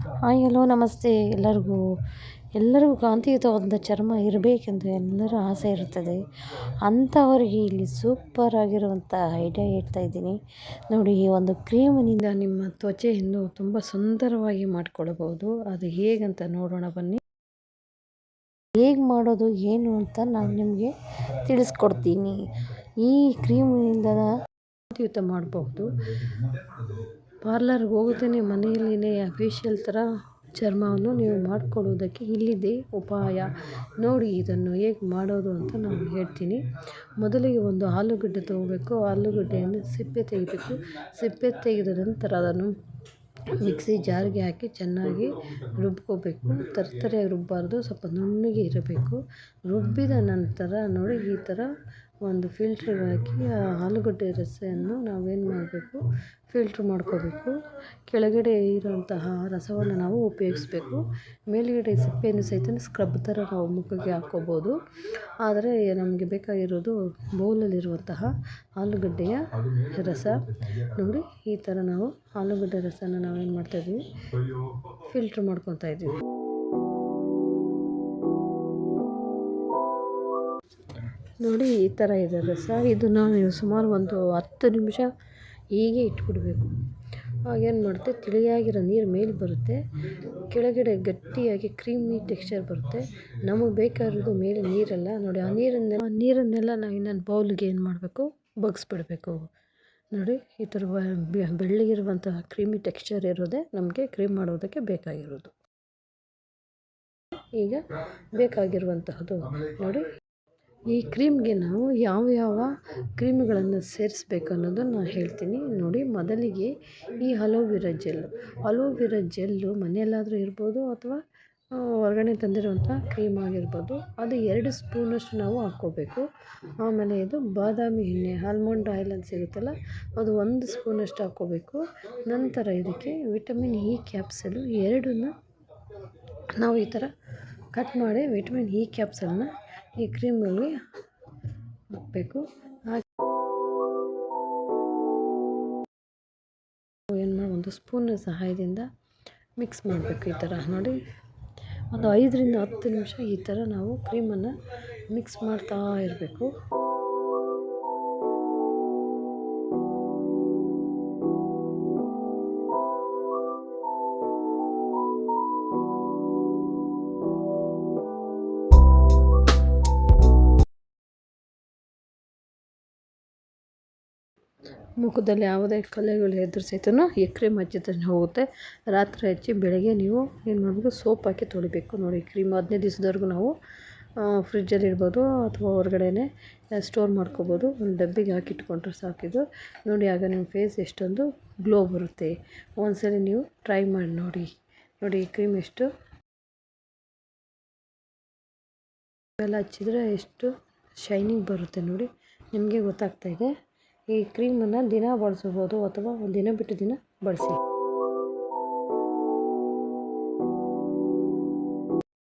Hi, hello, ನಮಸ್ತೆ ಎಲ್ಲರಿಗೂ. ಎಲ್ಲರಿಗೂ ಕಾಂತಿಯುತವಾದ ಚರ್ಮ ಇರಬೇಕೆಂದು ಎಲ್ಲರ ಆಸೆ ಇರುತ್ತದೆ. ಅಂಥವರಿಗೆ ಇಲ್ಲಿ ಸೂಪರ್ ಆಗಿರುವಂಥ ಐಡಿಯಾ ಹೇಳ್ತಾ ಇದ್ದೀನಿ. ನೋಡಿ, ಈ ಒಂದು ಕ್ರೀಮಿನಿಂದ ನಿಮ್ಮ ತ್ವಚೆಯನ್ನು ತುಂಬ ಸುಂದರವಾಗಿ ಮಾಡಿಕೊಳ್ಳಬಹುದು. ಅದು ಹೇಗಂತ ನೋಡೋಣ ಬನ್ನಿ. ಹೇಗೆ ಮಾಡೋದು, ಏನು ಅಂತ ನಾನು ನಿಮಗೆ ತಿಳಿಸ್ಕೊಡ್ತೀನಿ. ಈ ಕ್ರೀಮಿನಿಂದ ಕಾಂತಿಯುತ ಮಾಡಬಹುದು. ಪಾರ್ಲರ್ಗೆ ಹೋಗುತ್ತೇನೆ, ಮನೆಯಲ್ಲಿನೇ ಫೇಶಿಯಲ್ ಥರ ಚರ್ಮವನ್ನು ನೀವು ಮಾಡಿಕೊಳ್ಳುವುದಕ್ಕೆ ಇಲ್ಲಿದೆ ಉಪಾಯ. ನೋಡಿ, ಇದನ್ನು ಹೇಗೆ ಮಾಡೋದು ಅಂತ ನಾನು ಹೇಳ್ತೀನಿ. ಮೊದಲಿಗೆ ಒಂದು ಆಲೂಗಡ್ಡೆ ತೊಗೋಬೇಕು. ಆಲೂಗಡ್ಡೆಯನ್ನು ಸಿಪ್ಪೆ ತೆಗಿಬೇಕು ಸಿಪ್ಪೆ ತೆಗೆದ ನಂತರ ಅದನ್ನು ಮಿಕ್ಸಿ ಜಾರಿಗೆ ಹಾಕಿ ಚೆನ್ನಾಗಿ ರುಬ್ಕೋಬೇಕು. ತರ್ತರೆಯಾಗಿ ರುಬ್ಬಾರ್ದು ಸ್ವಲ್ಪ ನುಣ್ಣಗೆ ಇರಬೇಕು. ರುಬ್ಬಿದ ನಂತರ ನೋಡಿ, ಈ ಥರ ಒಂದು ಫಿಲ್ಟ್ರಿಗೆ ಹಾಕಿ ಆ ಆಲೂಗಡ್ಡೆ ರಸವನ್ನು ನಾವೇನು ಮಾಡಬೇಕು? ಫಿಲ್ಟ್ರ್ ಮಾಡ್ಕೋಬೇಕು. ಕೆಳಗಡೆ ಇರುವಂತಹ ರಸವನ್ನು ನಾವು ಉಪಯೋಗಿಸ್ಬೇಕು. ಮೇಲುಗಡೆ ಸಿಪ್ಪೆಯನ್ನು ಸಹಿತ ಸ್ಕ್ರಬ್ ಥರ ನಾವು ಮುಖಕ್ಕೆ ಹಾಕ್ಕೋಬೋದು ಆದರೆ ನಮಗೆ ಬೇಕಾಗಿರೋದು ಬೌಲಲ್ಲಿರುವಂತಹ ಆಲೂಗಡ್ಡೆಯ ರಸ. ನೋಡಿ, ಈ ಥರ ನಾವು ಆಲೂಗಡ್ಡೆ ರಸನ ನಾವೇನು ಮಾಡ್ತಾಯಿದ್ದೀವಿ ಫಿಲ್ಟ್ರ್ ಮಾಡ್ಕೊತಾ ಇದ್ದೀವಿ. ನೋಡಿ, ಈ ಥರ ಇದೆ ರಸ ಇದನ್ನು ನೀವು ಸುಮಾರು ಒಂದು ಹತ್ತು ನಿಮಿಷ ಹೀಗೆ ಇಟ್ಬಿಡಬೇಕು. ಆಗೇನು ಮಾಡುತ್ತೆ? ತಿಳಿಯಾಗಿರೋ ನೀರು ಮೇಲೆ ಬರುತ್ತೆ. ಕೆಳಗಡೆ ಗಟ್ಟಿಯಾಗಿ ಕ್ರೀಮಿ ಟೆಕ್ಸ್ಚರ್ ಬರುತ್ತೆ. ನಮಗೆ ಬೇಕಾಗಿರೋದು ಮೇಲೆ ನೀರೆಲ್ಲ. ನೋಡಿ, ಆ ನೀರನ್ನೆಲ್ಲ ಆ ನೀರನ್ನೆಲ್ಲ ನಾವು ಇನ್ನೊಂದು ಬೌಲ್ಗೆ ಏನು ಮಾಡಬೇಕು? ಬಗ್ಸ್ಬಿಡಬೇಕು. ನೋಡಿ, ಈ ಥರ ಬೆಳ್ಳಗಿರುವಂತಹ ಕ್ರೀಮಿ ಟೆಕ್ಸ್ಚರ್ ಇರೋದೇ ನಮಗೆ ಕ್ರೀಮ್ ಮಾಡೋದಕ್ಕೆ ಬೇಕಾಗಿರೋದು. ಈಗ ಬೇಕಾಗಿರುವಂತಹದ್ದು. ನೋಡಿ ಈ ಕ್ರೀಮ್ಗೆ ನಾವು ಯಾವ ಯಾವ ಕ್ರೀಮ್ಗಳನ್ನು ಸೇರಿಸ್ಬೇಕು ಅನ್ನೋದನ್ನು ನಾನು ಹೇಳ್ತೀನಿ. ನೋಡಿ, ಮೊದಲಿಗೆ ಈ aloe vera gel aloe vera gel ಮನೆಯಲ್ಲಾದರೂ ಇರ್ಬೋದು ಅಥವಾ ಹೊರಗಡೆ ತಂದಿರುವಂಥ ಕ್ರೀಮ್ ಆಗಿರ್ಬೋದು. ಅದು ಎರಡು ಸ್ಪೂನಷ್ಟು ನಾವು ಹಾಕ್ಕೋಬೇಕು. ಆಮೇಲೆ ಇದು ಬಾದಾಮಿ ಎಣ್ಣೆ, ಆಲ್ಮಂಡ್ ಆಯಿಲ್ ಅಂತ ಸಿಗುತ್ತಲ್ಲ, ಅದು ಒಂದು ಸ್ಪೂನಷ್ಟು ಹಾಕ್ಕೋಬೇಕು. ನಂತರ ಇದಕ್ಕೆ ವಿಟಮಿನ್ ಇ ಕ್ಯಾಪ್ಸಲು ಎರಡನ್ನು ನಾವು ಈ ಥರ ಕಟ್ ಮಾಡಿ ವಿಟಮಿನ್ ಇ ಕ್ಯಾಪ್ಸಲ್ನ ಈ ಕ್ರೀಮಲ್ಲಿ ಹಾಕಬೇಕು. ಹಾಕಿ ಏನು ಮಾಡಿ ಒಂದು ಸ್ಪೂನ್ ಸಹಾಯದಿಂದ ಮಿಕ್ಸ್ ಮಾಡಬೇಕು ಈ ಥರ ನೋಡಿ. ಒಂದು ಐದರಿಂದ ಹತ್ತು ನಿಮಿಷ ಈ ಥರ ನಾವು ಕ್ರೀಮನ್ನು ಮಿಕ್ಸ್ ಮಾಡ್ತಾ ಇರಬೇಕು. ಮುಖದಲ್ಲಿ ಯಾವುದೇ ಕಲೆಗಳು ಎದುರು ಸಹಿತನೂ ಈ ಕ್ರೀಮ್ ಹಚ್ಚಿದ್ರೆ ಹೋಗುತ್ತೆ. ರಾತ್ರಿ ಹಚ್ಚಿ ಬೆಳಗ್ಗೆ ನೀವು ಏನು ಮಾಡಬೇಕು? ಸೋಪ್ ಹಾಕಿ ತೊಳಿಬೇಕು. ನೋಡಿ, ಕ್ರೀಮ್ ಹದಿನೈದು ದಿವಸದವರೆಗೂ ನಾವು ಫ್ರಿಜ್ಜಲ್ಲಿ ಇಡ್ಬೋದು ಅಥವಾ ಹೊರಗಡೆನೇ ಸ್ಟೋರ್ ಮಾಡ್ಕೋಬೋದು. ಒಂದು ಡಬ್ಬಿಗೆ ಹಾಕಿ ಇಟ್ಕೊಂಡ್ರೆ ಸಾಕಿದು ನೋಡಿ, ಆಗ ನಿಮ್ಮ ಫೇಸ್ ಎಷ್ಟೊಂದು ಗ್ಲೋ ಬರುತ್ತೆ. ಒಂದ್ಸಲಿ ನೀವು ಟ್ರೈ ಮಾಡಿ ನೋಡಿ. ನೋಡಿ, ಈ ಕ್ರೀಮ್ ಎಷ್ಟು. ಎಲ್ಲ ಹಚ್ಚಿದ್ರೆ ಎಷ್ಟು ಶೈನಿಂಗ್ ಬರುತ್ತೆ ನೋಡಿ. ನಿಮಗೆ ಗೊತ್ತಾಗ್ತಾ ಇದೆ. ಈ ಕ್ರೀಮನ್ನು ದಿನ ಬಳಸ್ಬೋದು ಅಥವಾ ದಿನ ಬಿಟ್ಟು ದಿನ ಬಳಸಿ.